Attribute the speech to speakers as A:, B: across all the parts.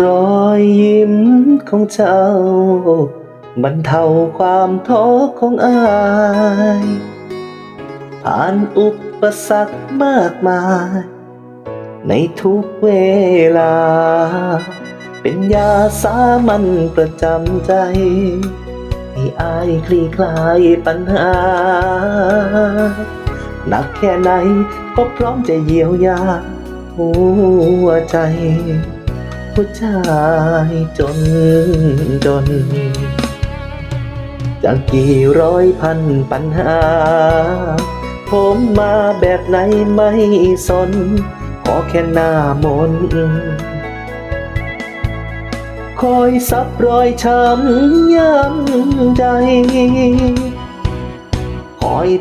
A: รอยยิ้มของเจ้าบรรเทาความท้อของอาย ผ่านอุปสรรคมากมาย ในทุกเวลา เป็นยาสามัญประจำใจให้อายคลี่คลายปัญหา หนักแค่ไหนก็พร้อมจะเยียวยาหัวใจ ผู้ชายจนจน จากกี่ร้อยพันปัญหา ผมมาแบบไหนไม่สน ขอแค่หน้ามน คอยซับรอยช้ำย้ำใจ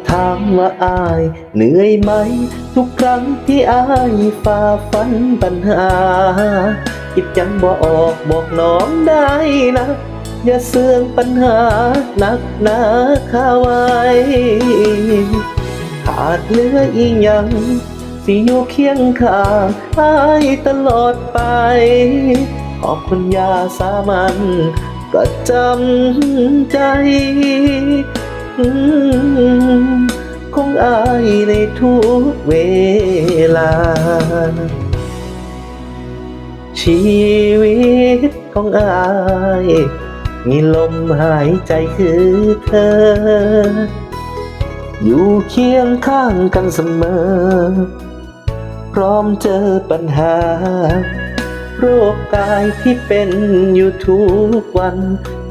A: ถามว่าอาย เหนื่อยไหม ทุกครั้งที่อายฝ่าฟันปัญหาคิดยังบ่ออกบอกน้องได้นะ อย่าเสื่องปัญหาหนักหนาข้าไว้ขาดเหลืออีหยังสิอยู่เคียงข้างอายตลอดไป ขอบคุณยาสามัญประจำใจอื ทุกเวลา ชีวิตของอาย มีลมหายใจคือเธอ อยู่เคียงข้างกันเสมอ พร้อมเจอปัญหาโรคกายที่เป็นอยู่ทุกวัน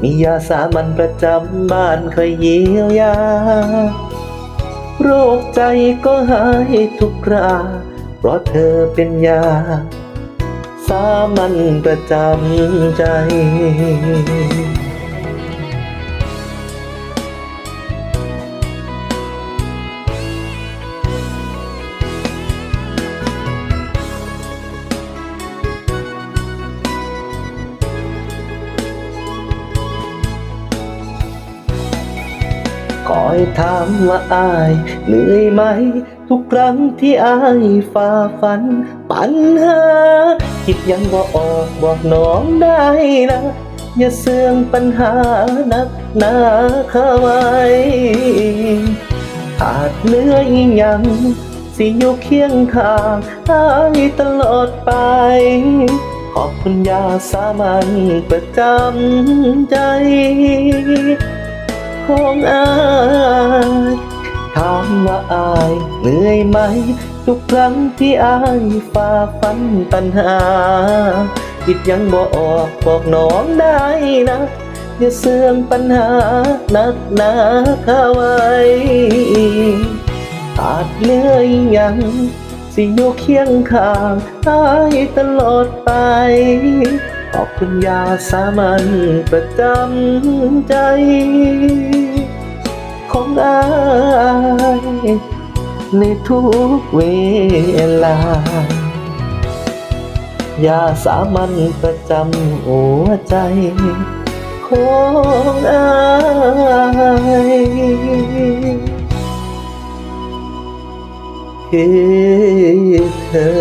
A: มียาสามัญประจำบ้านคอยเยียวยา โรคใจก็หายทุกครา เพราะเธอเป็นยา สามัญประจำใจ อยถามว่าอายเหนื่อยไหม ทุกครั้งที่อายฝ่าฟัน ปัญหา คิดยังว่าออกบอกน้องได้นะ อย่าเสื่องปัญหานักหนาเข้าไว้ขาดเหลืออีหยังสิอยู่เคียงข้างอายตลอดไป ขอบคุณยาสามัญประจำใจ ของอายถามว่าอายเหนื่อยไหม ทุกครั้งที่อายฝ่าฟันปัญหาคิดยังบ่ออกบอกน้องได้นะอย่าเสื่องปัญหานักหนาเข้าไว้อาจเหนื่อยยังสิอยู่เคียงข้างอายตลอดไป ขอบคุณยาสามัญประจำใจ ของอายในทุกเวลา ยาสามัญประจำหัวใจ ของอายคือเธอ